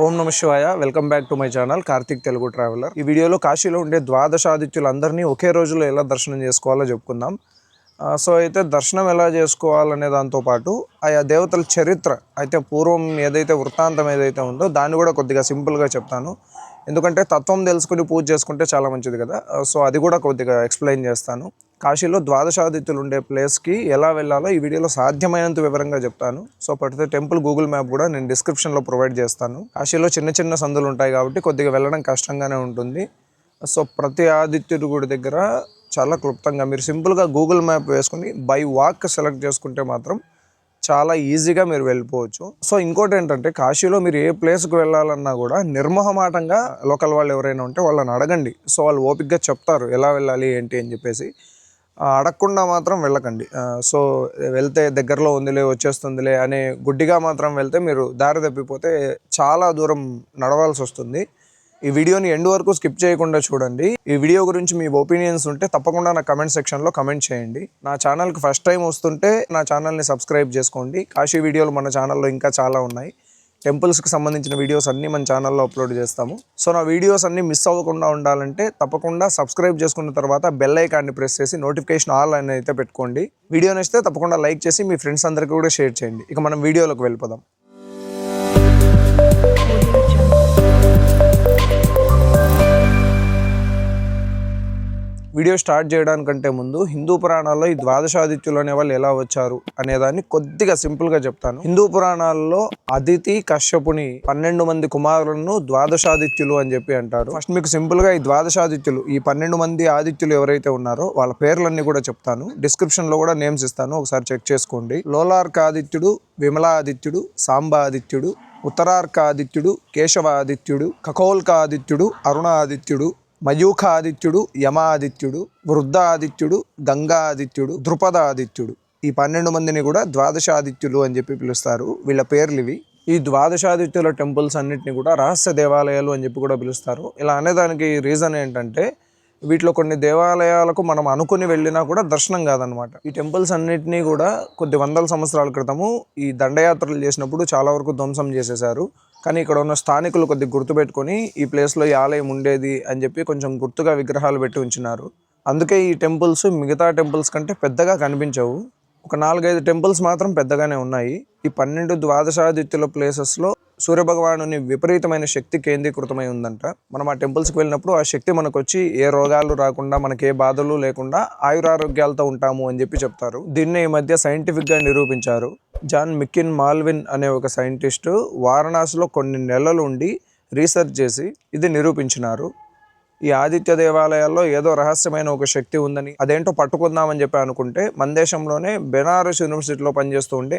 ఓం నమ శివాయ. Welcome back to my channel Karthik Telugu traveller. ఈ వీడియోలో కాశీలో ఉండే ద్వాదశాదిత్యులందరినీ ఒకే రోజులో ఎలా దర్శనం చేసుకోవాలో చెప్పుకుందాం. సో అయితే దర్శనం ఎలా చేసుకోవాలనే దాంతోపాటు ఆయా దేవతల చరిత్ర అయితే పూర్వం ఏదైతే వృత్తాంతం ఏదైతే ఉందో దాన్ని కూడా కొద్దిగా సింపుల్గా చెప్తాను. ఎందుకంటే తత్వం తెలుసుకుని పూజ చేసుకుంటే చాలా మంచిది కదా. సో అది కూడా కొద్దిగా ఎక్స్ప్లెయిన్ చేస్తాను. కాశీలో ద్వాదశాదిత్యులు ఉండే ప్లేస్కి ఎలా వెళ్ళాలో ఈ వీడియోలో సాధ్యమైనంత వివరంగా చెప్తాను. సో పడితే టెంపుల్ గూగుల్ మ్యాప్ కూడా నేను డిస్క్రిప్షన్లో ప్రొవైడ్ చేస్తాను. కాశీలో చిన్న చిన్న సందులు ఉంటాయి కాబట్టి కొద్దిగా వెళ్ళడం కష్టంగానే ఉంటుంది. సో ప్రతి ఆదిత్యుడి గుడి దగ్గర చాలా క్లుప్తంగా మీరు సింపుల్గా గూగుల్ మ్యాప్ వేసుకుని బై వాక్ సెలెక్ట్ చేసుకుంటే మాత్రం చాలా ఈజీగా మీరు వెళ్ళిపోవచ్చు. సో ఇంకోటి ఏంటంటే కాశీలో మీరు ఏ ప్లేస్కి వెళ్ళాలన్నా కూడా నిర్మోహమాటంగా లోకల్ వాళ్ళు ఎవరైనా ఉంటే వాళ్ళని అడగండి. సో వాళ్ళు ఓపిక్గా చెప్తారు ఎలా వెళ్ళాలి ఏంటి అని చెప్పేసి. అడగకుండా మాత్రం వెళ్ళకండి. సో వెళ్తే దగ్గరలో ఉందిలే వచ్చేస్తుందిలే అనే గుడ్డిగా మాత్రం వెళ్తే మీరు దారి తప్పిపోతే చాలా దూరం నడవాల్సి వస్తుంది. ఈ వీడియోని ఎండ్ వరకు స్కిప్ చేయకుండా చూడండి. ఈ వీడియో గురించి మీ ఒపీనియన్స్ ఉంటే తప్పకుండా నా కమెంట్ సెక్షన్లో కమెంట్ చేయండి. నా ఛానల్కి ఫస్ట్ టైం వస్తుంటే నా ఛానల్ని సబ్స్క్రైబ్ చేసుకోండి. కాశీ వీడియోలు మన ఛానల్లో ఇంకా చాలా ఉన్నాయి. టెంపుల్స్కి సంబంధించిన వీడియోస్ అన్నీ మన ఛానల్లో అప్లోడ్ చేస్తాము. సో నా వీడియోస్ అన్నీ మిస్ అవ్వకుండా ఉండాలంటే తప్పకుండా సబ్స్క్రైబ్ చేసుకున్న తర్వాత బెల్ ఐకాన్ని ప్రెస్ చేసి నోటిఫికేషన్ ఆల్ అని అయితే పెట్టుకోండి. వీడియో నచ్చితే తప్పకుండా లైక్ చేసి మీ ఫ్రెండ్స్ అందరికీ కూడా షేర్ చేయండి. ఇక మనం వీడియోలోకి వెళ్ళిపోదాం. వీడియో స్టార్ట్ చేయడానికంటే ముందు హిందూ పురాణాల్లో ఈ ద్వాదశాదిత్యులు అనే వాళ్ళు ఎలా వచ్చారు అనేదాన్ని కొద్దిగా సింపుల్గా చెప్తాను. హిందూ పురాణాల్లో అదితి కశ్యపుని పన్నెండు మంది కుమారులను ద్వాదశాదిత్యులు అని చెప్పి అంటారు. ఫస్ట్ మీకు సింపుల్గా ఈ ద్వాదశాదిత్యులు ఈ పన్నెండు మంది ఆదిత్యులు ఎవరైతే ఉన్నారో వాళ్ళ పేర్లన్నీ కూడా చెప్తాను. డిస్క్రిప్షన్లో కూడా నేమ్స్ ఇస్తాను ఒకసారి చెక్ చేసుకోండి. లోలార్క ఆదిత్యుడు విమలాదిత్యుడు సాంబాదిత్యుడు ఉత్తరార్కాదిత్యుడు కేశవాదిత్యుడు కకోల్కాదిత్యుడు అరుణాదిత్యుడు మయూఖాదిత్యుడు యమాదిత్యుడు వృద్ధాదిత్యుడు గంగాదిత్యుడు ద్రుపదాదిత్యుడు. ఈ పన్నెండు మందిని కూడా ద్వాదశాదిత్యులు అని చెప్పి పిలుస్తారు. వీళ్ళ పేర్లు ఇవి ఈ ద్వాదశాదిత్యుల టెంపుల్స్ అన్నింటినీ కూడా రహస్య దేవాలయాలు అని చెప్పి కూడా పిలుస్తారు. ఇలా అనేదానికి రీజన్ ఏంటంటే వీటిలో కొన్ని దేవాలయాలకు మనం అనుకుని వెళ్ళినా కూడా దర్శనం కాదనమాట ఈ టెంపుల్స్ అన్నిటినీ కూడా కొద్ది వందల సంవత్సరాల క్రితము ఈ దండయాత్రలు చేసినప్పుడు చాలా వరకు ధ్వంసం చేసేశారు. కానీ ఇక్కడ ఉన్న స్థానికులు కొద్ది గుర్తుపెట్టుకొని ఈ ప్లేస్లో ఈ ఆలయం ఉండేది అని చెప్పి కొంచెం గుర్తుగా విగ్రహాలు పెట్టి ఉంచినారు. అందుకే ఈ టెంపుల్స్ మిగతా టెంపుల్స్ కంటే పెద్దగా కనిపించవు. ఒక నాలుగైదు టెంపుల్స్ మాత్రం పెద్దగానే ఉన్నాయి. ఈ పన్నెండు ద్వాదశాదిత్యుల ప్లేసెస్లో సూర్యభగవానుని విపరీతమైన శక్తి కేంద్రీకృతమై ఉందంట. మనం ఆ టెంపుల్స్కి వెళ్ళినప్పుడు ఆ శక్తి మనకు వచ్చి ఏ రోగాలు రాకుండా మనకి ఏ బాధలు లేకుండా ఆయురారోగ్యాలతో ఉంటాము అని చెప్పి చెప్తారు. దీన్ని ఈ మధ్య సైంటిఫిక్గా నిరూపించారు. జాన్ మికిన్ మాల్విన్ అనే ఒక సైంటిస్టు వారణాసిలో కొన్ని నెలలు ఉండి రీసెర్చ్ చేసి ఇది నిరూపించినారు. ఈ ఆదిత్య దేవాలయాల్లో ఏదో రహస్యమైన ఒక శక్తి ఉందని అదేంటో పట్టుకుందామని చెప్పి అనుకుంటే మన దేశంలోనే బెనారస్ యూనివర్సిటీలో పనిచేస్తూ ఉండే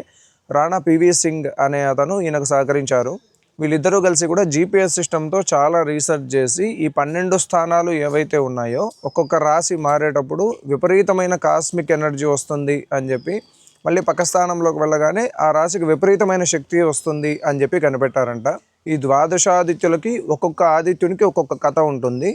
రాణా పివి సింగ్ అనే అతను ఈయనకు సహకరించారు. వీళ్ళిద్దరూ కలిసి కూడా జీపీఎస్ సిస్టంతో చాలా రీసెర్చ్ చేసి ఈ పన్నెండు స్థానాలు ఏవైతే ఉన్నాయో ఒక్కొక్క రాశి మారేటప్పుడు విపరీతమైన కాస్మిక్ ఎనర్జీ వస్తుంది అని చెప్పి మళ్ళీ పక్క స్థానంలోకి వెళ్ళగానే ఆ రాశికి విపరీతమైన శక్తి వస్తుంది అని చెప్పి కనిపెట్టారంట. ఈ ద్వాదశాదిత్యులకి ఒక్కొక్క ఆదిత్యునికి ఒక్కొక్క కథ ఉంటుంది.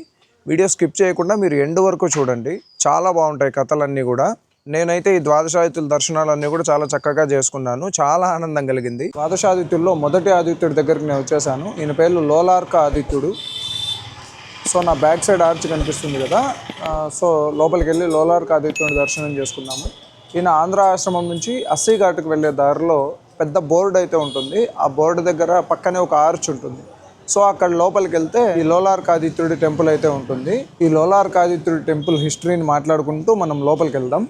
వీడియో స్కిప్ చేయకుండా మీరు ఎండ్ వరకు చూడండి. చాలా బాగుంటాయి కథలన్నీ కూడా. నేనైతే ఈ ద్వాదశాదిత్యుల దర్శనాలన్నీ కూడా చాలా చక్కగా చేసుకున్నాను. చాలా ఆనందం కలిగింది. ద్వాదశాదిత్యుల్లో మొదటి ఆదిత్యుడి దగ్గరికి నేను వచ్చేసాను. ఈయన పేరు లోలార్క ఆదిత్యుడు. సో నా బ్యాక్ సైడ్ ఆర్చ్ కనిపిస్తుంది కదా. సో లోపలికి వెళ్ళి లోలార్క ఆదిత్యుని దర్శనం చేసుకున్నాము. ఈయన ఆంధ్ర ఆశ్రమం నుంచి అస్సీ ఘాట్కి వెళ్ళే దారిలో పెద్ద బోర్డు అయితే ఉంటుంది. ఆ బోర్డు దగ్గర పక్కనే ఒక ఆర్చ్ ఉంటుంది. సో అక్కడ లోపలికి వెళ్తే ఈ లోలార్కాదిత్యుడి టెంపుల్ అయితే ఉంటుంది. ఈ లోలార్కాదిత్యుడి టెంపుల్ హిస్టరీని మాట్లాడుకుంటూ మనం లోపలికి వెళ్దాం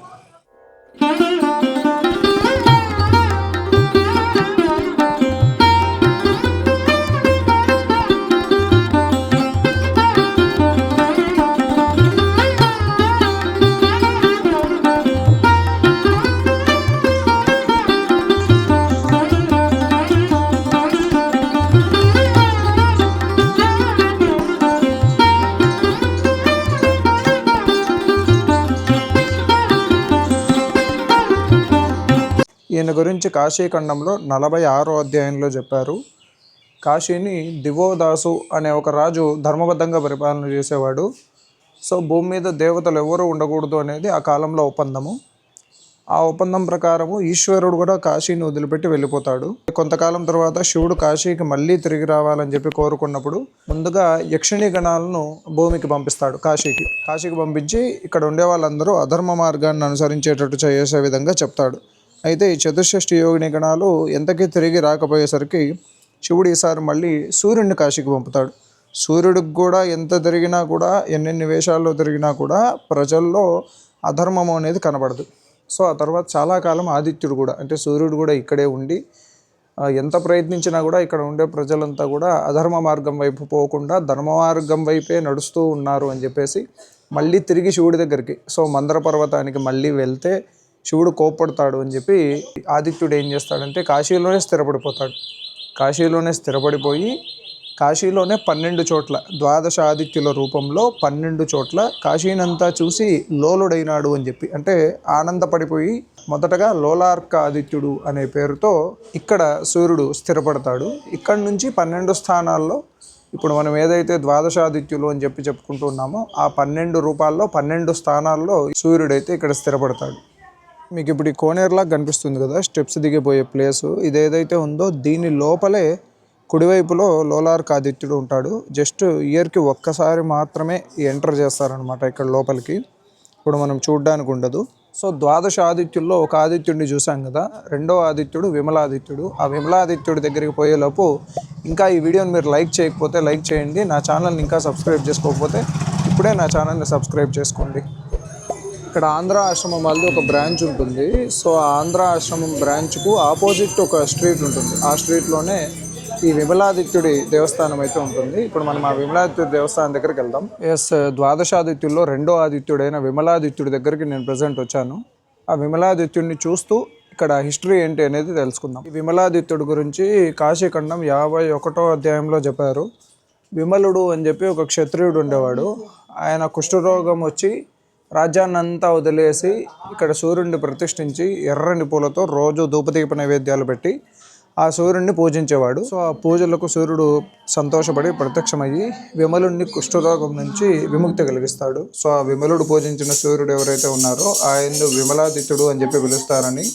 ఈయన గురించి కాశీఖండంలో నలభై ఆరో అధ్యాయంలో చెప్పారు. కాశీని దివోదాసు అనే ఒక రాజు ధర్మబద్ధంగా పరిపాలన చేసేవాడు. సో భూమి మీద దేవతలు ఎవరు ఉండకూడదు అనేది ఆ కాలంలో ఒప్పందము. ఆ ఒప్పందం ప్రకారము ఈశ్వరుడు కూడా కాశీని వదిలిపెట్టి వెళ్ళిపోతాడు. కొంతకాలం తర్వాత శివుడు కాశీకి మళ్ళీ తిరిగి రావాలని చెప్పి కోరుకున్నప్పుడు ముందుగా యక్షిణి గణాలను భూమికి పంపిస్తాడు కాశీకి. కాశీకి పంపించి ఇక్కడ ఉండే వాళ్ళందరూ అధర్మ మార్గాన్ని అనుసరించేటట్టు చేసే విధంగా చెప్తాడు. అయితే ఈ చతుషష్ఠి యోగిని గణాలు ఎంతకీ తిరిగి రాకపోయేసరికి శివుడు ఈసారి మళ్ళీ సూర్యుడిని కాశీకి పంపుతాడు. సూర్యుడికి కూడా ఎంత తిరిగినా కూడా ఎన్నెన్ని వేషాల్లో తిరిగినా కూడా ప్రజల్లో అధర్మం అనేది కనబడదు. సో ఆ తర్వాత చాలా కాలం ఆదిత్యుడు కూడా అంటే సూర్యుడు కూడా ఇక్కడే ఉండి ఎంత ప్రయత్నించినా కూడా ఇక్కడ ఉండే ప్రజలంతా కూడా అధర్మ మార్గం వైపు పోకుండా ధర్మ మార్గం వైపే నడుస్తూ ఉన్నారు అని చెప్పేసి మళ్ళీ తిరిగి శివుడి దగ్గరికి సో మందర పర్వతానికి మళ్ళీ వెళ్తే శివుడు కోప్పడతాడు అని చెప్పి ఆదిత్యుడు ఏం చేస్తాడంటే కాశీలోనే స్థిరపడిపోతాడు. కాశీలోనే స్థిరపడిపోయి కాశీలోనే పన్నెండు చోట్ల ద్వాదశ ఆదిత్యుల రూపంలో పన్నెండు చోట్ల కాశీనంతా చూసి లోలుడైనాడు అని చెప్పి అంటే ఆనందపడిపోయి మొదటగా లోలార్క ఆదిత్యుడు అనే పేరుతో ఇక్కడ సూర్యుడు స్థిరపడతాడు. ఇక్కడ నుంచి పన్నెండు స్థానాల్లో ఇప్పుడు మనం ఏదైతే ద్వాదశాదిత్యులు అని చెప్పి చెప్పుకుంటున్నామో ఆ పన్నెండు రూపాల్లో పన్నెండు స్థానాల్లో సూర్యుడైతే ఇక్కడ స్థిరపడతాడు. మీకు ఇప్పుడు ఈ కోనేరులా కనిపిస్తుంది కదా స్టెప్స్ దిగిపోయే ప్లేస్ ఇది ఏదైతే ఉందో దీని లోపలే కుడివైపులో లోలార్క్ ఆదిత్యుడు ఉంటాడు. జస్ట్ ఇయర్కి ఒక్కసారి మాత్రమే ఎంటర్ చేస్తారనమాట ఇక్కడ లోపలికి. ఇప్పుడు మనం చూడడానికి ఉండదు. సో ద్వాదశ ఆదిత్యుల్లో ఒక ఆదిత్యుడిని చూసాం కదా రెండో ఆదిత్యుడు విమలాదిత్యుడు. ఆ విమలాదిత్యుడి దగ్గరికి పోయేలోపు ఇంకా ఈ వీడియోని మీరు లైక్ చేయకపోతే లైక్ చేయండి. నా ఛానల్ని ఇంకా సబ్స్క్రైబ్ చేసుకోకపోతే ఇప్పుడే నా ఛానల్ని సబ్స్క్రైబ్ చేసుకోండి. ఇక్కడ ఆంధ్ర ఆశ్రమం వాళ్ళది ఒక బ్రాంచ్ ఉంటుంది. సో ఆ ఆంధ్ర ఆశ్రమం బ్రాంచ్కు ఆపోజిట్ ఒక స్ట్రీట్ ఉంటుంది. ఆ స్ట్రీట్లోనే ఈ విమలాదిత్యుడి దేవస్థానం అయితే ఉంటుంది. ఇప్పుడు మనం ఆ విమలాదిత్యుడి దేవస్థానం దగ్గరికి వెళ్దాం. ఎస్ ద్వాదశాదిత్యుల్లో రెండో ఆదిత్యుడైన విమలాదిత్యుడి దగ్గరికి నేను ప్రజెంట్ వచ్చాను. ఆ విమలాదిత్యుడిని చూస్తూ ఇక్కడ హిస్టరీ ఏంటి అనేది తెలుసుకుందాం. ఈ విమలాదిత్యుడి గురించి కాశీఖండం యాభై ఒకటో అధ్యాయంలో చెప్పారు. విమలుడు అని చెప్పి ఒక క్షత్రియుడు ఉండేవాడు. ఆయన కుష్ఠరోగం వచ్చి రాజ్యాన్నంతా వదిలేసి ఇక్కడ సూర్యుడిని ప్రతిష్ఠించి ఎర్రని పూలతో రోజు ధూపదీప నైవేద్యాలు పెట్టి ఆ సూర్యుడిని పూజించేవాడు. సో ఆ పూజలకు సూర్యుడు సంతోషపడి ప్రత్యక్షమయ్యి విమలుడిని కుష్ఠరోగం నుంచి విముక్తి కలిగిస్తాడు. సో ఆ విమలుడు పూజించిన సూర్యుడు ఎవరైతే ఉన్నారో ఆయన్ను విమలాదిత్యుడు అని చెప్పి పిలుస్తారని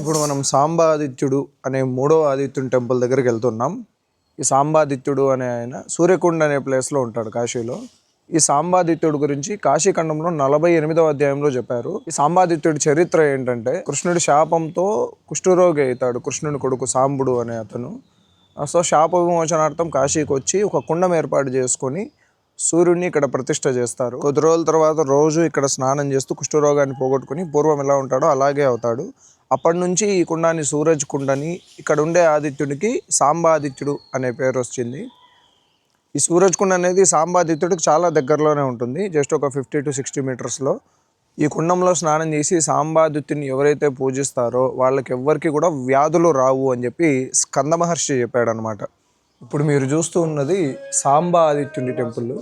ఇప్పుడు మనం సాంబాదిత్యుడు అనే మూడో ఆదిత్యుని టెంపుల్ దగ్గరికి వెళ్తున్నాం. ఈ సాంబాదిత్యుడు అనే ఆయన సూర్యకుండ అనే ప్లేస్లో ఉంటాడు కాశీలో. ఈ సాంబాదిత్యుడు గురించి కాశీఖండంలో నలభై ఎనిమిదవ అధ్యాయంలో చెప్పారు. ఈ సాంబాదిత్యుడి చరిత్ర ఏంటంటే కృష్ణుడి శాపంతో కుష్ఠరోగి అవుతాడు కృష్ణుని కొడుకు సాంబుడు అనే అతను. సో శాప విమోచనార్థం కాశీకి వచ్చి ఒక కుండం ఏర్పాటు చేసుకొని సూర్యుడిని ఇక్కడ ప్రతిష్ట చేస్తారు. కొద్ది రోజుల తర్వాత రోజు ఇక్కడ స్నానం చేస్తూ కుష్ఠరోగాన్ని పోగొట్టుకుని పూర్వం ఎలా ఉంటాడో అలాగే అవుతాడు. అప్పటి నుంచి ఈ కుండాన్ని సూరజ్ కుండని ఇక్కడ ఉండే ఆదిత్యుడికి సాంబాదిత్యుడు అనే పేరు వచ్చింది. ఈ సూరజ్ కుండ అనేది సాంబాదిత్యుడికి చాలా దగ్గరలోనే ఉంటుంది జస్ట్ ఒక ఫిఫ్టీ టు సిక్స్టీ మీటర్స్లో. ఈ కుండంలో స్నానం చేసి సాంబాదుత్తిని ఎవరైతే పూజిస్తారో వాళ్ళకి ఎవ్వరికి కూడా వ్యాధులు రావు అని చెప్పి స్కంద మహర్షి చెప్పాడనమాట ఇప్పుడు మీరు చూస్తూ ఉన్నది సాంబాదిత్యుని టెంపుల్.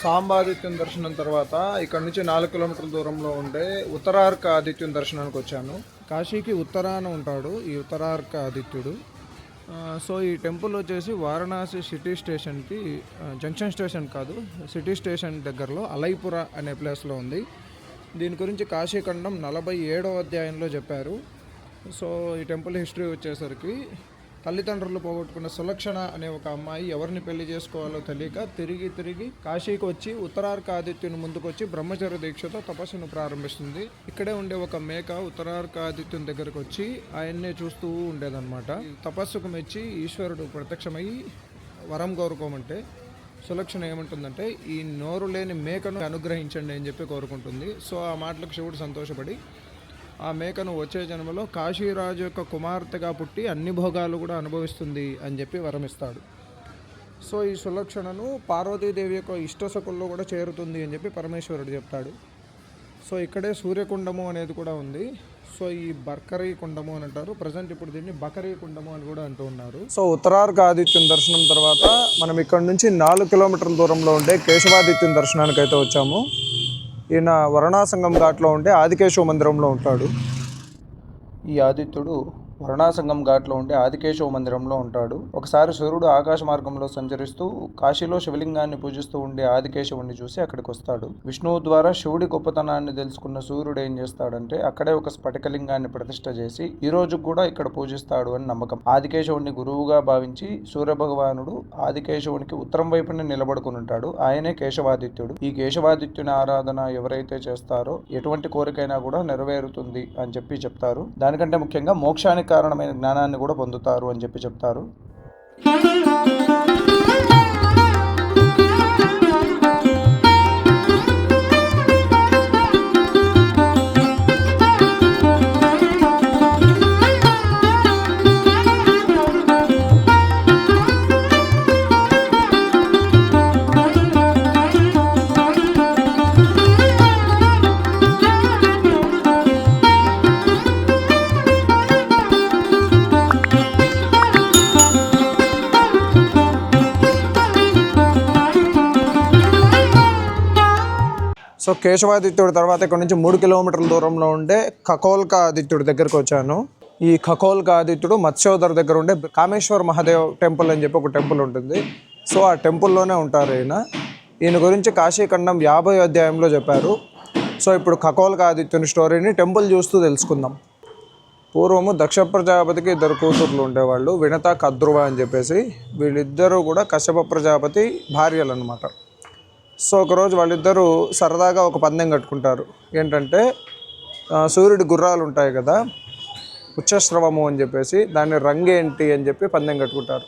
సాంబాదిత్యం దర్శనం తర్వాత ఇక్కడ నుంచి నాలుగు కిలోమీటర్ల దూరంలో ఉండే ఉత్తరార్క ఆదిత్యం దర్శనానికి వచ్చాను. కాశీకి ఉత్తరాన ఉంటాడు ఈ ఉత్తరార్క ఆదిత్యుడు. సో ఈ టెంపుల్ వచ్చేసి వారణాసి సిటీ స్టేషన్కి జంక్షన్ స్టేషన్ కాదు సిటీ స్టేషన్ దగ్గరలో అలైపుర అనే ప్లేస్లో ఉంది. దీని గురించి కాశీఖండం నలభై ఏడవ అధ్యాయంలో చెప్పారు. సో ఈ టెంపుల్ హిస్టరీ వచ్చేసరికి తల్లిదండ్రులు పోగొట్టుకున్న సులక్షణ అనే ఒక అమ్మాయి ఎవరిని పెళ్ళి చేసుకోవాలో తెలియక తిరిగి తిరిగి కాశీకి వచ్చి ఉత్తరార్క ఆదిత్యుని ముందుకొచ్చి బ్రహ్మచర్య దీక్షతో తపస్సును ప్రారంభిస్తుంది. ఇక్కడే ఉండే ఒక మేక ఉత్తరార్క ఆదిత్యుని దగ్గరకు వచ్చి ఆయన్నే చూస్తూ ఉండేదన్నమాట. తపస్సుకు మెచ్చి ఈశ్వరుడు ప్రత్యక్షమై వరం కోరుకోమంటే సులక్షణ ఏమంటుందంటే ఈ నోరు లేని మేకను అనుగ్రహించండి అని చెప్పి కోరుకుంటుంది. సో ఆ మాటలకు శివుడు సంతోషపడి ఆ మేకను వచ్చే జన్మలో కాశీరాజు యొక్క కుమార్తెగా పుట్టి అన్ని భోగాలు కూడా అనుభవిస్తుంది అని చెప్పి వరమిస్తాడు. సో ఈ సులక్షణను పార్వతీదేవి యొక్క ఇష్టసకుల్లో కూడా చేరుతుంది అని చెప్పి పరమేశ్వరుడు చెప్తాడు. సో ఇక్కడే సూర్యకుండము అనేది కూడా ఉంది. సో ఈ బర్కరీ కుండము అని అంటారు. ప్రజెంట్ ఇప్పుడు దీన్ని బకరీ కుండము అని కూడా అంటూ ఉన్నారు. సో ఉత్తరార్క ఆదిత్యుని దర్శనం తర్వాత మనం ఇక్కడ నుంచి నాలుగు కిలోమీటర్ల దూరంలో ఉండే కేశవాదిత్యం దర్శనానికి అయితే వచ్చాము. ఈయన వరుణాసంగం ఘాట్లో ఉండే ఆదికేశవ మందిరంలో ఉంటాడు. ఈ ఆదిత్యుడు వరుణాసంగం ఘాట్లో ఉండే ఆదికేశవ మందిరంలో ఉంటాడు. ఒకసారి సూర్యుడు ఆకాశ మార్గంలో సంచరిస్తూ కాశీలో శివలింగాన్ని పూజిస్తూ ఉండే ఆదికేశవుణ్ణి చూసి అక్కడికి వస్తాడు విష్ణువు ద్వారా శివుడి గొప్పతనాన్ని తెలుసుకున్న సూర్యుడు ఏం చేస్తాడంటే అక్కడే ఒక స్ఫటికలింగాన్ని ప్రతిష్ఠ చేసి ఈ రోజు కూడా ఇక్కడ పూజిస్తాడు అని నమ్మకం. ఆదికేశవుణ్ణి గురువుగా భావించి సూర్య భగవానుడు ఆదికేశవునికి ఉత్తరం వైపున నిలబడుకుని ఉంటాడు ఆయనే కేశవాదిత్యుడు. ఈ కేశవాదిత్యుని ఆరాధన ఎవరైతే చేస్తారో ఎటువంటి కోరికైనా కూడా నెరవేరుతుంది అని చెప్పి చెప్తారు. దానికంటే ముఖ్యంగా మోక్షానికి కారణమైన జ్ఞానాన్ని కూడా పొందుతారు అని చెప్పి చెప్తారు. కేశవాదిత్యుడి తర్వాత ఇక్కడ నుంచి మూడు కిలోమీటర్ల దూరంలో ఉండే ఖకోల్కా ఆదిత్యుడి దగ్గరకు వచ్చాను. ఈ ఖకోల్కా ఆదిత్యుడు మత్స్యోదర్ దగ్గర ఉండే కామేశ్వర్ మహాదేవ్ టెంపుల్ అని చెప్పి ఒక టెంపుల్ ఉంటుంది. సో ఆ టెంపుల్లోనే ఉంటారు ఈయన. ఈయన గురించి కాశీఖండం యాభై అధ్యాయంలో చెప్పారు. సో ఇప్పుడు ఖకోల్కా ఆదిత్యుని స్టోరీని టెంపుల్ చూస్తూ తెలుసుకుందాం. పూర్వము దక్ష ప్రజాపతికి ఇద్దరు కూతుర్లు ఉండేవాళ్ళు వినత కద్రువ అని చెప్పేసి. వీళ్ళిద్దరూ కూడా కశ్యప ప్రజాపతి భార్యలు అనమాట సో ఒకరోజు వాళ్ళిద్దరూ సరదాగా ఒక పందెం కట్టుకుంటారు. ఏంటంటే సూర్యుడి గుర్రాలు ఉంటాయి కదా ఉచ్చస్రవము అని చెప్పేసి దాని రంగు ఏంటి అని చెప్పి పందెం కట్టుకుంటారు.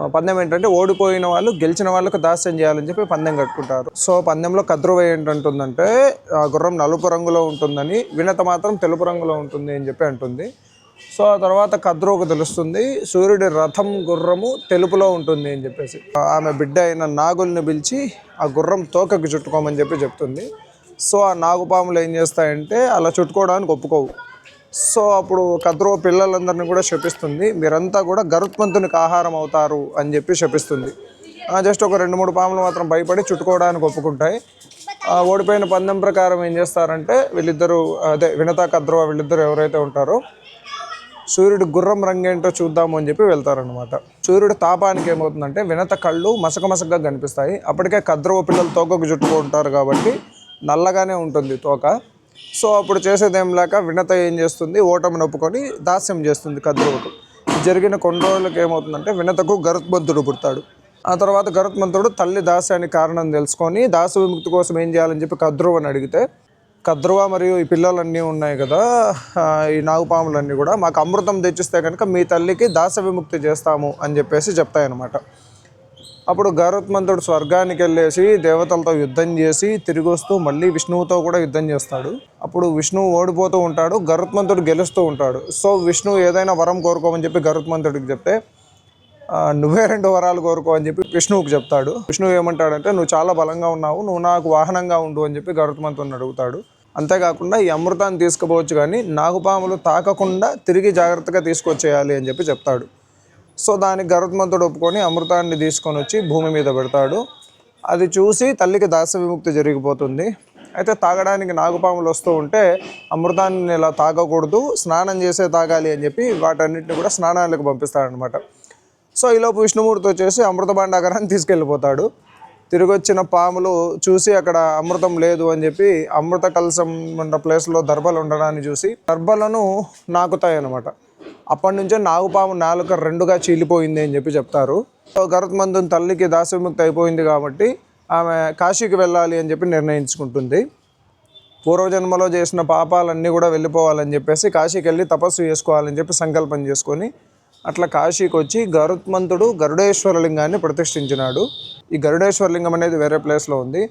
ఆ, పందెం ఏంటంటే ఓడిపోయిన వాళ్ళు గెలిచిన వాళ్ళకు దాస్యం చేయాలని చెప్పి పందెం కట్టుకుంటారు. సో పందెంలో కద్రువ ఏంటంటుందంటే ఆ గుర్రం నలుపు రంగులో ఉంటుందని వినత మాత్రం తెలుపు రంగులో ఉంటుంది అని చెప్పి అంటుంది. సో ఆ తర్వాత కద్రోకు తెలుస్తుంది. సూర్యుడి రథం గుర్రము తెలుపులో ఉంటుంది అని చెప్పేసి. ఆమె బిడ్డ అయిన నాగుల్ని పిలిచి ఆ గుర్రం తోకకు చుట్టుకోమని చెప్పి చెప్తుంది. సో ఆ నాగుపాములు ఏం చేస్తాయంటే అలా చుట్టుకోవడానికి ఒప్పుకోవు. సో అప్పుడు కద్రో పిల్లలందరినీ కూడా శపిస్తుంది. మీరంతా కూడా గరుత్మంతునికి ఆహారం అవుతారు అని చెప్పి శపిస్తుంది. జస్ట్ ఒక రెండు మూడు పాములు మాత్రం భయపడి చుట్టుకోవడానికి ఒప్పుకుంటాయి. ఓడిపోయిన పందెం ప్రకారం ఏం చేస్తారంటే వీళ్ళిద్దరూ అదే వినత కద్రో వీళ్ళిద్దరు ఎవరైతే ఉంటారో సూర్యుడు గుర్రం రంగేంటో చూద్దాము అని చెప్పి వెళ్తారనమాట సూర్యుడు తాపానికి ఏమవుతుందంటే వినత కళ్ళు మసక మసకగా కనిపిస్తాయి. అప్పటికే కద్రవ పిల్లలు తోకకు చుట్టుకుంటారు కాబట్టి నల్లగానే ఉంటుంది తోక. సో అప్పుడు చేసేదేం లేక వినత ఏం చేస్తుంది? ఓటమి నొప్పుకొని దాస్యం చేస్తుంది కద్రవకు. జరిగిన కొన్ని రోజులకు ఏమవుతుందంటే వినతకు గరుత్మంతుడు పుడతాడు. ఆ తర్వాత గరుత్మంతుడు తల్లి దాస్యానికి కారణం తెలుసుకొని దాస విముక్తి కోసం ఏం చేయాలని చెప్పి కద్రువని అడిగితే కద్రువ మరియు ఈ పిల్లలన్నీ ఉన్నాయి కదా ఈ నాగుపాములన్నీ కూడా. మాకు అమృతం తెచ్చిస్తే కనుక మీ తల్లికి దాస విముక్తి చేస్తాము అని చెప్పేసి చెప్తాయన్నమాట. అప్పుడు గరుత్మంతుడు స్వర్గానికి వెళ్ళేసి దేవతలతో యుద్ధం చేసి తిరిగి వస్తూ మళ్ళీ విష్ణువుతో కూడా యుద్ధం చేస్తాడు. అప్పుడు విష్ణువు ఓడిపోతూ ఉంటాడు గరుత్మంతుడు గెలుస్తూ ఉంటాడు. సో విష్ణువు ఏదైనా వరం కోరుకోమని చెప్పి గరుత్మంతుడికి చెప్తే నువ్వే రెండు వరాలు కోరుకో అని చెప్పి విష్ణువుకి చెప్తాడు. విష్ణువు ఏమంటాడంటే నువ్వు చాలా బలంగా ఉన్నావు నువ్వు నాకు వాహనంగా ఉండు అని చెప్పి గరుత్మంతుని అడుగుతాడు. అంతేకాకుండా ఈ అమృతాన్ని తీసుకుపోవచ్చు కానీ నాగుపాములు తాకకుండా తిరిగి జాగ్రత్తగా తీసుకొచ్చేయాలి అని చెప్పి చెప్తాడు. సో దానికి గరుత్మంతుడు ఒప్పుకొని అమృతాన్ని తీసుకొని వచ్చి భూమి మీద పెడతాడు. అది చూసి తల్లికి దాస విముక్తి జరిగిపోతుంది. అయితే తాగడానికి నాగుపాములు వస్తూ ఉంటే అమృతాన్ని ఇలా తాగకూడదు స్నానం చేసే తాగాలి అని చెప్పి వాటన్నిటిని కూడా స్నానాలకు పంపిస్తాడనమాట సో ఈలోపు విష్ణుమూర్తి వచ్చేసి అమృత భాండాగారాన్ని తీసుకెళ్ళిపోతాడు. తిరిగొచ్చిన పాములు చూసి అక్కడ అమృతం లేదు అని చెప్పి అమృత కలసం ఉన్న ప్లేస్లో దర్భలు ఉండడాన్ని చూసి దర్భలను నాకుతాయి అనమాట అప్పటి నుంచే నాగుపాము నాలుక రెండుగా చీలిపోయింది అని చెప్పి చెప్తారు. సో తల్లికి దాసవిముక్తి అయిపోయింది కాబట్టి ఆమె కాశీకి వెళ్ళాలి అని చెప్పి నిర్ణయించుకుంటుంది. పూర్వజన్మలో చేసిన పాపాలన్నీ కూడా వెళ్ళిపోవాలని చెప్పేసి కాశీకి వెళ్ళి తపస్సు చేసుకోవాలని చెప్పి సంకల్పం చేసుకొని అట్లా కాశీకి వచ్చి గరుత్మంతుడు గరుడేశ్వరలింగాన్ని ప్రతిష్ఠించినాడు. ఈ గరుడేశ్వరలింగం అనేది వేరే ప్లేస్లో ఉంది.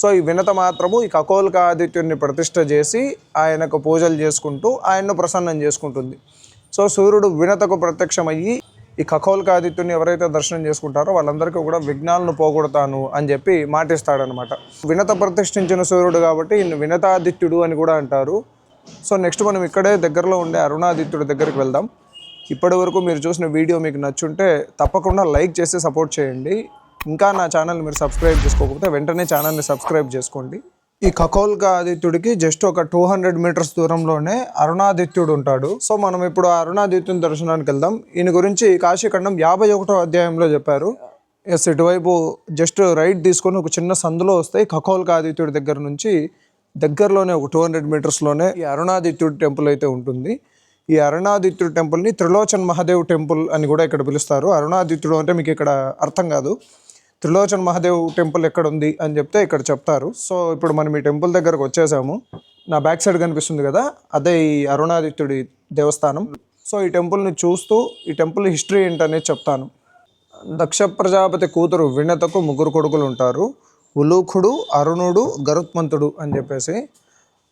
సో ఈ వినత మాత్రము ఈ కకోల్కాదిత్యుడిని ప్రతిష్ట ప్రతిష్ఠ చేసి ఆయనకు పూజలు చేసుకుంటూ ఆయన్ను ప్రసన్నం చేసుకుంటుంది. సో సూర్యుడు వినతకు ప్రత్యక్షమయ్యి ఈ కకోల్కాదిత్యుని ఎవరైతే దర్శనం చేసుకుంటారో వాళ్ళందరికీ కూడా విఘ్నాలను పోగొడతాను అని చెప్పి మాటిస్తాడనమాట. వినత ప్రతిష్ఠించిన సూర్యుడు కాబట్టి ఈయన వినతాదిత్యుడు అని కూడా అంటారు. సో నెక్స్ట్ మనం ఇక్కడే దగ్గరలో ఉండే అరుణాదిత్యుడి దగ్గరికి వెళ్దాం. ఇప్పటి వరకు మీరు చూసిన వీడియో మీకు నచ్చుంటే తప్పకుండా లైక్ చేసి సపోర్ట్ చేయండి. ఇంకా నా ఛానల్ మీరు సబ్స్క్రైబ్ చేసుకోకపోతే వెంటనే ఛానల్ని సబ్స్క్రైబ్ చేసుకోండి. ఈ ఖగోల్క ఆదిత్యుడికి జస్ట్ ఒక టూ హండ్రెడ్ మీటర్స్ దూరంలోనే అరుణాదిత్యుడు ఉంటాడు. సో మనం ఇప్పుడు అరుణాదిత్యుని దర్శనానికి వెళ్దాం. ఈయన గురించి కాశీఖండం యాభై ఒకటో అధ్యాయంలో చెప్పారు. ఎస్ ఇటువైపు జస్ట్ రైట్ తీసుకొని ఒక చిన్న సందులో వస్తాయి ఖగోల్క ఆదిత్యుడి దగ్గర నుంచి దగ్గరలోనే ఒక టూ హండ్రెడ్ మీటర్స్లోనే ఈ అరుణాదిత్యుడి టెంపుల్ అయితే ఉంటుంది. ఈ అరుణాదిత్యుడు టెంపుల్ని త్రిలోచన్ మహాదేవ్ టెంపుల్ అని కూడా ఇక్కడ పిలుస్తారు. అరుణాదిత్యుడు అంటే మీకు ఇక్కడ అర్థం కాదు. త్రిలోచన్ మహాదేవ్ టెంపుల్ ఎక్కడ ఉంది అని చెప్తే ఇక్కడ చెప్తారు. సో ఇప్పుడు మనం ఈ టెంపుల్ దగ్గరకు వచ్చేసాము. నా బ్యాక్ సైడ్ కనిపిస్తుంది కదా అదే ఈ అరుణాదిత్యుడి దేవస్థానం. సో ఈ టెంపుల్ని చూస్తూ ఈ టెంపుల్ హిస్టరీ ఏంటనేది చెప్తాను. దక్ష ప్రజాపతి కూతురు వినతకు ముగ్గురు కొడుకులు ఉంటారు. ఉలూఖుడు అరుణుడు గరుత్మంతుడు అని చెప్పేసి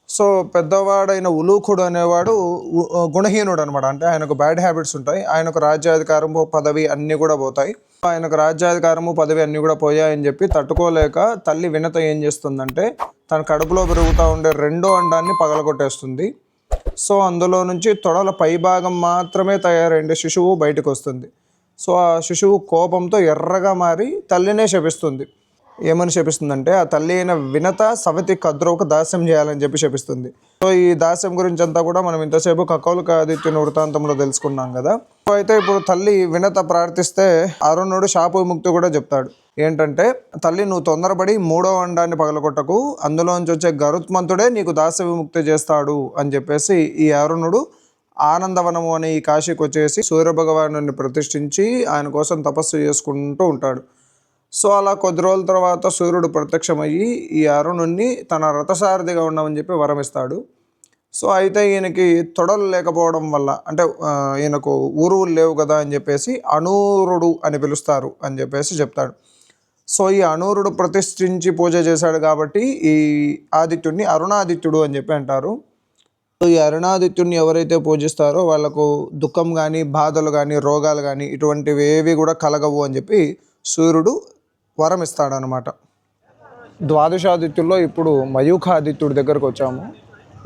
సో పెద్దవాడైన ఉలూఖుడు అనేవాడు గుణహీనుడు అనమాట అంటే ఆయనకు బ్యాడ్ హ్యాబిట్స్ ఉంటాయి. ఆయనకు రాజ్యాధికారము పదవి అన్నీ కూడా పోతాయి. ఆయనకు రాజ్యాధికారము పదవి అన్నీ కూడా పోయాయని చెప్పి తట్టుకోలేక తల్లి వినత ఏం చేస్తుందంటే తన కడుపులో పెరుగుతూ ఉండే రెండో అండాన్ని పగలగొట్టేస్తుంది. సో అందులో నుంచి తొడల పైభాగం మాత్రమే తయారైన శిశువు బయటకు వస్తుంది సో ఆ శిశువు కోపంతో ఎర్రగా మారి తల్లినే శపిస్తుంది. ఏమని శపిస్తుందంటే ఆ తల్లి అయిన వినత సవతి కద్రోకు దాస్యం చేయాలని చెప్పి చెప్పిస్తుంది. సో ఈ దాస్యం గురించి అంతా కూడా మనం ఇంతసేపు కకౌలక ఆదిత్యుని వృత్తాంతంలో తెలుసుకున్నాం కదా. సో అయితే ఇప్పుడు తల్లి వినత ప్రార్థిస్తే అరుణుడు శాప విముక్తి కూడా చెప్తాడు. ఏంటంటే తల్లి నువ్వు తొందరపడి మూడో అండాన్ని పగలగొట్టకు. అందులోంచి వచ్చే గరుత్మంతుడే నీకు దాస్య విముక్తి చేస్తాడు అని చెప్పేసి ఈ అరుణుడు ఆనందవనము అనే ఈ కాశీకి వచ్చేసి సూర్యభగవాను ప్రతిష్ఠించి ఆయన కోసం తపస్సు చేసుకుంటూ ఉంటాడు. సో అలా కొద్ది రోజుల తర్వాత సూర్యుడు ప్రత్యక్షమయ్యి ఈ అరుణుణ్ణి తన రథసారథిగా ఉండమని చెప్పి వరమిస్తాడు. సో అయితే ఈయనకి తొడలు లేకపోవడం వల్ల అంటే ఈయనకు ఊరువులు లేవు కదా అని చెప్పేసి అనూరుడు అని పిలుస్తారు అని చెప్పేసి చెప్తాడు. సో ఈ అనూరుడు ప్రతిష్ఠించి పూజ చేశాడు కాబట్టి ఈ ఆదిత్యుడిని అరుణాదిత్యుడు అని చెప్పి అంటారు. సో ఈ అరుణాదిత్యుడిని ఎవరైతే పూజిస్తారో వాళ్ళకు దుఃఖం కానీ బాధలు కానీ రోగాలు కానీ ఇటువంటివి ఏవి కూడా కలగవు అని చెప్పి సూర్యుడు వరం ఇస్తాడనమాట ద్వాదశాదిత్యుల్లో ఇప్పుడు మయూఖ ఆదిత్యుడి దగ్గరకు వచ్చాము.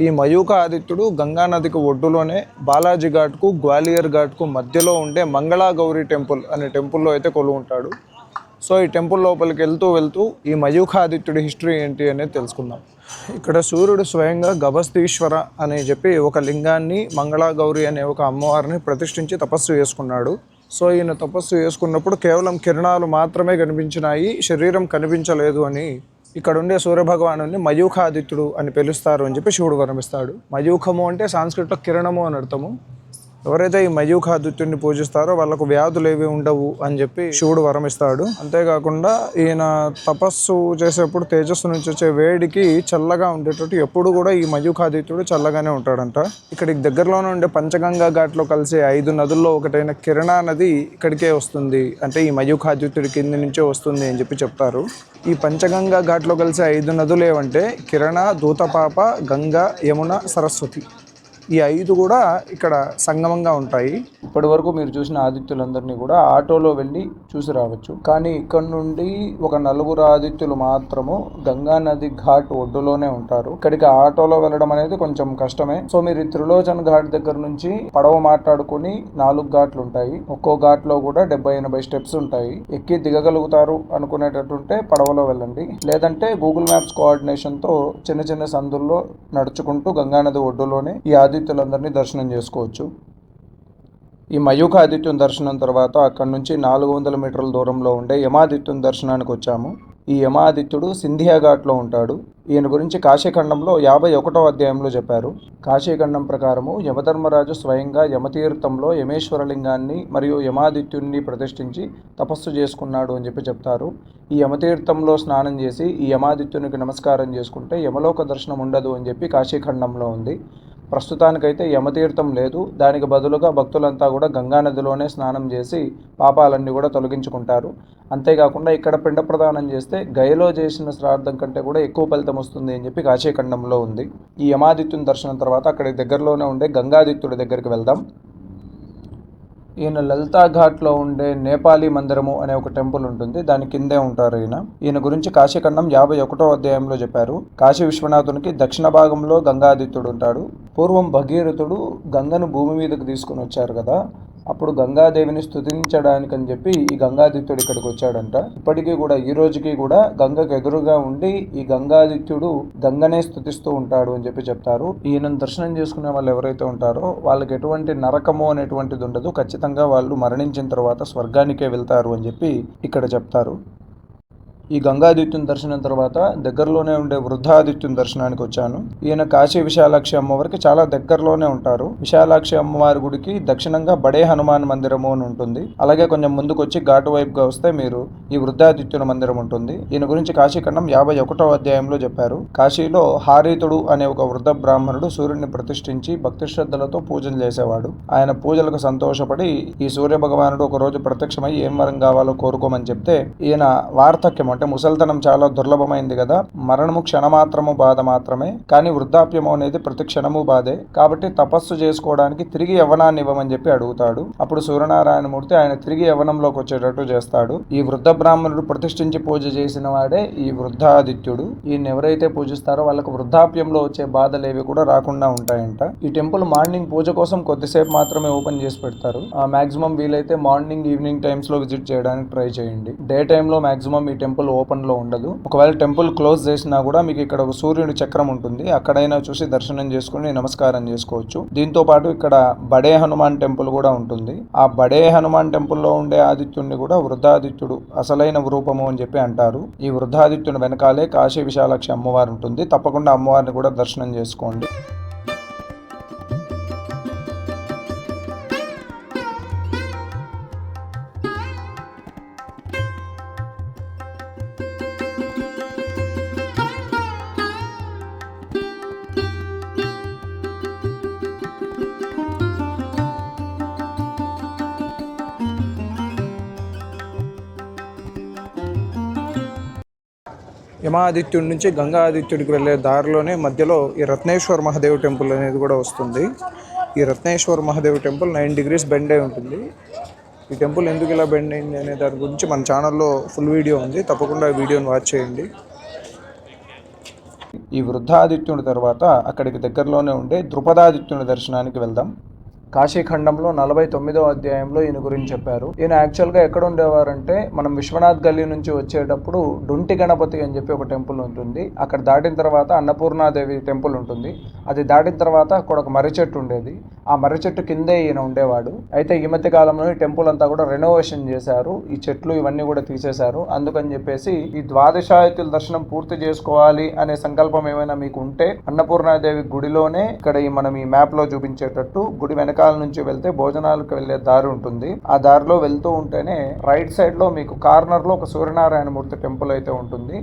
ఈ మయూఖ ఆదిత్యుడు గంగా నదికి ఒడ్డులోనే బాలాజీ ఘాట్కు గ్వాలియర్ ఘాట్కు మధ్యలో ఉండే మంగళాగౌరి టెంపుల్ అనే టెంపుల్లో అయితే కొలు ఉంటాడు. సో ఈ టెంపుల్ లోపలికి వెళ్తూ వెళ్తూ ఈ మయూఖ ఆదిత్యుడి హిస్టరీ ఏంటి అనేది తెలుసుకుందాం. ఇక్కడ సూర్యుడు స్వయంగా గభస్తీశ్వర అని చెప్పి ఒక లింగాన్ని మంగళా గౌరి అనే ఒక అమ్మవారిని ప్రతిష్ఠించి తపస్సు చేసుకున్నాడు. సో ఈయన తపస్సు చేసుకున్నప్పుడు కేవలం కిరణాలు మాత్రమే కనిపించినాయి శరీరం కనిపించలేదు అని. ఇక్కడ ఉండే సూర్యభగవాను మయూఖాదిత్యుడు అని పిలుస్తారు అని చెప్పి శివుడు వర్ణిస్తాడు మయూఖము అంటే సాంస్కృతిలో కిరణము అని అర్థము. ఎవరైతే ఈ మయూఖాదిత్యుడిని పూజిస్తారో వాళ్ళకు వ్యాధులు ఏవి ఉండవు అని చెప్పి శివుడు వరమిస్తాడు. అంతేకాకుండా ఈయన తపస్సు చేసేప్పుడు తేజస్సు నుంచి వచ్చే వేడికి చల్లగా ఉండేటట్టు ఎప్పుడు కూడా ఈ మయూఖాదిత్యుడు చల్లగానే ఉంటాడంట. ఇక్కడికి దగ్గరలోనే ఉండే పంచగంగా ఘాట్లో కలిసే ఐదు నదుల్లో ఒకటైన కిరణా నది ఇక్కడికే వస్తుంది. అంటే ఈ మయూఖాదిత్యుడి కింది నుంచే వస్తుంది అని చెప్పి చెప్తారు. ఈ పంచగంగా ఘాట్లో కలిసే ఐదు నదులు ఏవంటే కిరణ దూతపాప గంగా యమున సరస్వతి. ఈ ఐదు కూడా ఇక్కడ సంగమంగా ఉంటాయి. ఇప్పటి వరకు మీరు చూసిన ఆదిత్యులందరినీ కూడా ఆటోలో వెళ్ళి చూసి రావచ్చు. కానీ ఇక్కడ నుండి ఒక నలుగురు ఆదిత్యులు మాత్రము గంగా నది ఘాట్ ఒడ్డులోనే ఉంటారు. ఇక్కడికి ఆటోలో వెళ్ళడం అనేది కొంచెం కష్టమే. సో మీరు త్రిలోచన్ ఘాట్ దగ్గర నుంచి పడవ మాట్లాడుకుని నాలుగు ఘాట్లు ఉంటాయి. ఒక్కో ఘాట్లో కూడా డెబ్బై ఎనభై స్టెప్స్ ఉంటాయి. ఎక్కి దిగగలుగుతారు అనుకునేటట్టుంటే పడవలో వెళ్ళండి. లేదంటే గూగుల్ మ్యాప్స్ కోఆర్డినేషన్తో చిన్న చిన్న సందుల్లో నడుచుకుంటూ గంగానది ఒడ్డులోనే ఈ ఆదిత్యులందరినీ దర్శనం చేసుకోవచ్చు. ఈ మయూఖ ఆదిత్యం దర్శనం తర్వాత అక్కడి నుంచి నాలుగు వందల మీటర్ల దూరంలో ఉండే యమాదిత్యం దర్శనానికి వచ్చాము. ఈ యమాదిత్యుడు సింధియా ఘాట్లో ఉంటాడు. ఈయన గురించి కాశీఖండంలో యాభై ఒకటో అధ్యాయంలో చెప్పారు. కాశీఖండం ప్రకారము యమధర్మరాజు స్వయంగా యమతీర్థంలో యమేశ్వరలింగాన్ని మరియు యమాదిత్యుణ్ణి ప్రతిష్ఠించి తపస్సు చేసుకున్నాడు అని చెప్పి చెప్తారు. ఈ యమతీర్థంలో స్నానం చేసి ఈ యమాదిత్యునికి నమస్కారం చేసుకుంటే యమలోక దర్శనం ఉండదు అని చెప్పి కాశీఖండంలో ఉంది. ప్రస్తుతానికైతే యమతీర్థం లేదు. దానికి బదులుగా భక్తులంతా కూడా గంగానదిలోనే స్నానం చేసి పాపాలన్నీ కూడా తొలగించుకుంటారు. అంతేకాకుండా ఇక్కడ పిండ ప్రదానం చేస్తే గయలో చేసిన శ్రాద్ధం కంటే కూడా ఎక్కువ ఫలితం వస్తుంది అని చెప్పి కాశీఖండంలో ఉంది. ఈ యమాదిత్యుని దర్శనం తర్వాత అక్కడి దగ్గరలోనే ఉండే గంగాదిత్యుడి దగ్గరికి వెళ్దాం. ఈయన లలితా ఘాట్లో ఉండే నేపాలీ మందిరము అనే ఒక టెంపుల్ ఉంటుంది. దాని కిందే ఉంటారు ఈయన. ఈయన గురించి కాశీఖండం యాభై ఒకటో అధ్యాయంలో చెప్పారు. కాశీ విశ్వనాథునికి దక్షిణ భాగంలో గంగాదిత్యుడు ఉంటాడు. పూర్వం భగీరథుడు గంగను భూమి మీదకు తీసుకుని వచ్చారు కదా. అప్పుడు గంగాదేవిని స్థుతించడానికి అని చెప్పి ఈ గంగాదిత్యుడు ఇక్కడికి వచ్చాడంట. ఇప్పటికీ కూడా ఈ రోజుకి కూడా గంగకు ఎదురుగా ఉండి ఈ గంగాదిత్యుడు గంగనే స్థుతిస్తూ ఉంటాడు అని చెప్పి చెప్తారు. ఈయన దర్శనం చేసుకునే వాళ్ళు ఎవరైతే ఉంటారో వాళ్ళకి ఎటువంటి నరకము అనేటువంటిది ఉండదు. ఖచ్చితంగా వాళ్ళు మరణించిన తర్వాత స్వర్గానికే వెళ్తారు అని చెప్పి ఇక్కడ చెప్తారు. ఈ గంగాదిత్యం దర్శనం తర్వాత దగ్గరలోనే ఉండే వృద్ధాదిత్యం దర్శనానికి వచ్చాను. ఈయన కాశీ విశాలాక్షి అమ్మవారికి చాలా దగ్గరలోనే ఉంటారు. విశాలాక్షి అమ్మవారి గుడికి దక్షిణంగా బడే హనుమాన్ మందిరము అని ఉంటుంది. అలాగే కొంచెం ముందుకు వచ్చి ఘాటు వైపుగా వస్తే మీరు ఈ వృద్ధాదిత్యుని మందిరం ఉంటుంది. ఈయన గురించి కాశీఖండం యాభై ఒకటో అధ్యాయంలో చెప్పారు. కాశీలో హారీతుడు అనే ఒక వృద్ధ బ్రాహ్మణుడు సూర్యుడిని ప్రతిష్ఠించి భక్తి శ్రద్ధలతో పూజలు చేసేవాడు. ఆయన పూజలకు సంతోషపడి ఈ సూర్య భగవానుడు ఒక రోజు ప్రత్యక్షమై ఏం వరం కావాలో కోరుకోమని చెప్తే ఈయన వార్తక్యం అంటే ముసల్తనం చాలా దుర్లభమైంది కదా. మరణము క్షణమాత్రము బాధ మాత్రమే. కానీ వృద్ధాప్యము అనేది ప్రతి క్షణము బాధే. కాబట్టి తపస్సు చేసుకోవడానికి తిరిగి యవ్వనాన్ని ఇవ్వమని చెప్పి అడుగుతాడు. అప్పుడు సూర్యనారాయణమూర్తి ఆయన తిరిగి యవ్వనంలోకి వచ్చేటట్టు చేస్తాడు. ఈ వృద్ధ బ్రాహ్మణుడు ప్రతిష్ఠించి పూజ చేసిన వాడే ఈ వృద్ధాదిత్యుడు. ఈయన ఎవరైతే పూజిస్తారో వాళ్ళకు వృద్ధాప్యంలో వచ్చే బాధలేవి కూడా రాకుండా ఉంటాయంట. ఈ టెంపుల్ మార్నింగ్ పూజ కోసం కొద్దిసేపు మాత్రమే ఓపెన్ చేసి పెడతారు. మాక్సిమం వీలైతే మార్నింగ్ ఈవినింగ్ టైమ్స్లో విజిట్ చేయడానికి ట్రై చేయండి. డే టైమ్లో మాక్సిమం ఈ టెంపుల్ ఓపెన్లో ఉండదు. ఒకవేళ టెంపుల్ క్లోజ్ చేసినా కూడా మీకు ఇక్కడ ఒక సూర్యుడి చక్రం ఉంటుంది. అక్కడైనా చూసి దర్శనం చేసుకుని నమస్కారం చేసుకోవచ్చు. దీంతో పాటు ఇక్కడ బడే హనుమాన్ టెంపుల్ కూడా ఉంటుంది. ఆ బడే హనుమాన్ టెంపుల్లో ఉండే ఆదిత్యుడిని కూడా వృద్ధాదిత్యుడు అసలైన రూపము అని చెప్పి అంటారు. ఈ వృద్ధాదిత్యుని వెనకాలే కాశీ విశాలాక్షి అమ్మవారు ఉంటుంది. తప్పకుండా అమ్మవారిని కూడా దర్శనం చేసుకోండి. యమాదిత్యుడి నుంచి గంగా ఆదిత్యుడికి వెళ్ళే దారిలోనే మధ్యలో ఈ రత్నేశ్వర్ మహాదేవ్ టెంపుల్ అనేది కూడా వస్తుంది. ఈ Ratneshwar Mahadev temple nine degrees bend అయి ఉంటుంది. ఈ టెంపుల్ ఎందుకు ఇలా బెండ్ అయింది అనే దాని గురించి మన ఛానల్లో ఫుల్ వీడియో ఉంది. తప్పకుండా వీడియోని వాచ్ చేయండి. ఈ వృద్ధాదిత్యుని తర్వాత అక్కడికి దగ్గరలోనే ఉండే ద్రుపదాదిత్యుని దర్శనానికి వెళ్దాం. కాశీఖండంలో నలభై తొమ్మిదో అధ్యాయంలో ఈయన గురించి చెప్పారు. ఈయన యాక్చువల్గా ఎక్కడ ఉండేవారంటే మనం విశ్వనాథ్ గల్లీ నుంచి వచ్చేటప్పుడు డుంటి గణపతి అని చెప్పి ఒక టెంపుల్ ఉంటుంది. అక్కడ దాటిన తర్వాత అన్నపూర్ణాదేవి టెంపుల్ ఉంటుంది. అది దాటిన తర్వాత అక్కడ ఒక మర్రి చెట్టు ఉండేది. ఆ మర్రి చెట్టు కిందే ఈయన ఉండేవాడు. అయితే ఈ మధ్య కాలంలో ఈ టెంపుల్ అంతా కూడా రెనోవేషన్ చేశారు. ఈ చెట్లు ఇవన్నీ కూడా తీసేశారు. అందుకని చెప్పేసి ఈ ద్వాదశాయతుల దర్శనం పూర్తి చేసుకోవాలి అనే సంకల్పం ఏమైనా మీకు ఉంటే అన్నపూర్ణాదేవి గుడిలోనే ఇక్కడ ఈ మనం ఈ మ్యాప్లో చూపించేటట్టు గుడి వెనక వెనకాల నుంచి వెళ్తే భోజనాలకు వెళ్ళే దారి ఉంటుంది. ఆ దారిలో వెళ్తూ ఉంటేనే రైట్ సైడ్లో మీకు కార్నర్లో ఒక సూర్యనారాయణ మూర్తి టెంపుల్ అయితే ఉంటుంది.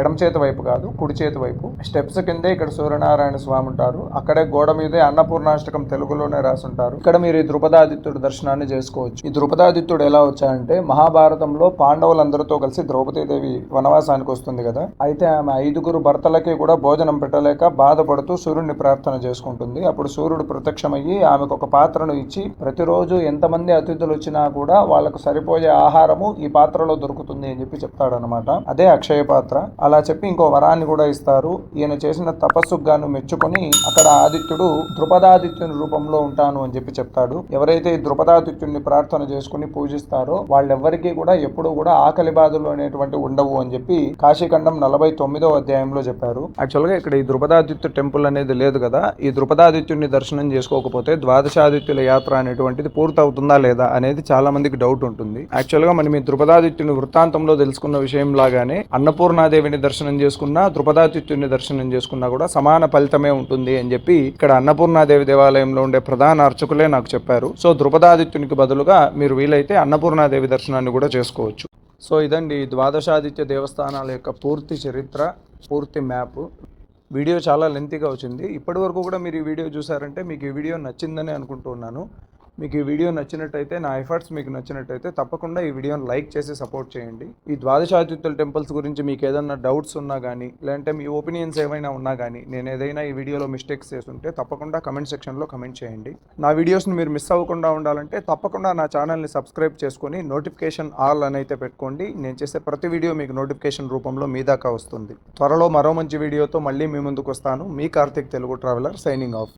ఎడమ చేతి వైపు కాదు కుడి చేతి వైపు. స్టెప్స్ కిందే ఇక్కడ సూర్యనారాయణ స్వామి ఉంటారు. అక్కడే గోడ మీదే అన్నపూర్ణాష్టకం తెలుగులోనే రాసి ఉంటారు ఇక్కడ మీరు ఈ ద్రుపదాదిత్యుడు దర్శనాన్ని చేసుకోవచ్చు. ఈ ద్రుపదాదిత్యుడు ఎలా వచ్చాయంటే మహాభారతంలో పాండవులందరితో కలిసి ద్రౌపదీదేవి వనవాసానికి వస్తుంది కదా. అయితే ఆమె ఐదుగురు భర్తలకి కూడా భోజనం పెట్టలేక బాధపడుతూ సూర్యుడిని ప్రార్థన చేసుకుంటుంది. అప్పుడు సూర్యుడు ప్రత్యక్షమయ్యి ఆమెకు ఒక పాత్రను ఇచ్చి ప్రతిరోజు ఎంతమంది అతిథులు వచ్చినా కూడా వాళ్ళకు సరిపోయే ఆహారము ఈ పాత్రలో దొరుకుతుంది అని చెప్పి చెప్తాడనమాట అదే అక్షయ పాత్ర. అలా చెప్పి ఇంకో వరాన్ని కూడా ఇస్తారు. ఈయన చేసిన తపస్సుకు గాను మెచ్చుకొని అక్కడ ఆదిత్యుడు ద్రుపదాదిత్యుని రూపంలో ఉంటాను అని చెప్పి చెప్తాడు. ఎవరైతే ఈ ద్రుపదాదిత్యుని ప్రార్థన చేసుకుని పూజిస్తారో వాళ్ళెవ్వరికీ కూడా ఎప్పుడూ కూడా ఆకలి బాధలు అనేటువంటి ఉండవు అని చెప్పి కాశీఖండం నలభై తొమ్మిదో అధ్యాయంలో చెప్పారు. యాక్చువల్గా ఇక్కడ ఈ ద్రుపదాదిత్య టెంపుల్ అనేది లేదు కదా? ఈ ద్రుపదాదిత్యుని దర్శనం చేసుకోకపోతే ద్వాదశాదిత్యుల యాత్ర అనేటువంటిది పూర్తవుతుందా లేదా అనేది చాలా మందికి డౌట్ ఉంటుంది. యాక్చువల్గా మనం ఈ ద్రుపదాదిత్యుని వృత్తాంతంలో తెలుసుకున్న విషయం లాగానే సూర్యుని దర్శనం చేసుకున్నా ద్రుపదాదిత్యుని దర్శనం చేసుకున్నా కూడా సమాన ఫలితమే ఉంటుంది అని చెప్పి ఇక్కడ అన్నపూర్ణాదేవి దేవాలయంలో ఉండే ప్రధాన అర్చకులే నాకు చెప్పారు. సో ద్రుపదాదిత్యునికి బదులుగా మీరు వీలైతే అన్నపూర్ణాదేవి దర్శనాన్ని కూడా చేసుకోవచ్చు. సో ఇదండి ద్వాదశాదిత్య దేవస్థానాల యొక్క పూర్తి చరిత్ర పూర్తి మ్యాప్. వీడియో చాలా లెంతీగా వచ్చింది. ఇప్పటి వరకు కూడా మీరు ఈ వీడియో చూసారంటే మీకు ఈ వీడియో నచ్చిందని అనుకుంటున్నాను మీకు ఈ వీడియో నచ్చినట్టయితే నా ఎఫర్ట్స్ మీకు నచ్చినట్టయితే తప్పకుండా ఈ వీడియోని లైక్ చేసి సపోర్ట్ చేయండి. ఈ ద్వాదశాదిత్యుల టెంపుల్స్ గురించి మీకు ఏదైనా డౌట్స్ ఉన్నా కానీ లేదంటే మీ ఒపీనియన్స్ ఏమైనా ఉన్నా కానీ నేను ఏదైనా ఈ వీడియోలో మిస్టేక్స్ చేస్తుంటే తప్పకుండా కమెంట్ సెక్షన్లో కమెంట్ చేయండి. నా వీడియోస్ని మీరు మిస్ అవ్వకుండా ఉండాలంటే తప్పకుండా నా ఛానల్ని సబ్స్క్రైబ్ చేసుకొని నోటిఫికేషన్ ఆల్ అని అయితే పెట్టుకోండి. నేను చేసే ప్రతి వీడియో మీకు నోటిఫికేషన్ రూపంలో మీ దాకా వస్తుంది. త్వరలో మరో మంచి వీడియోతో మళ్ళీ మీ ముందుకు వస్తాను. మీ Karthik Telugu traveller signing off.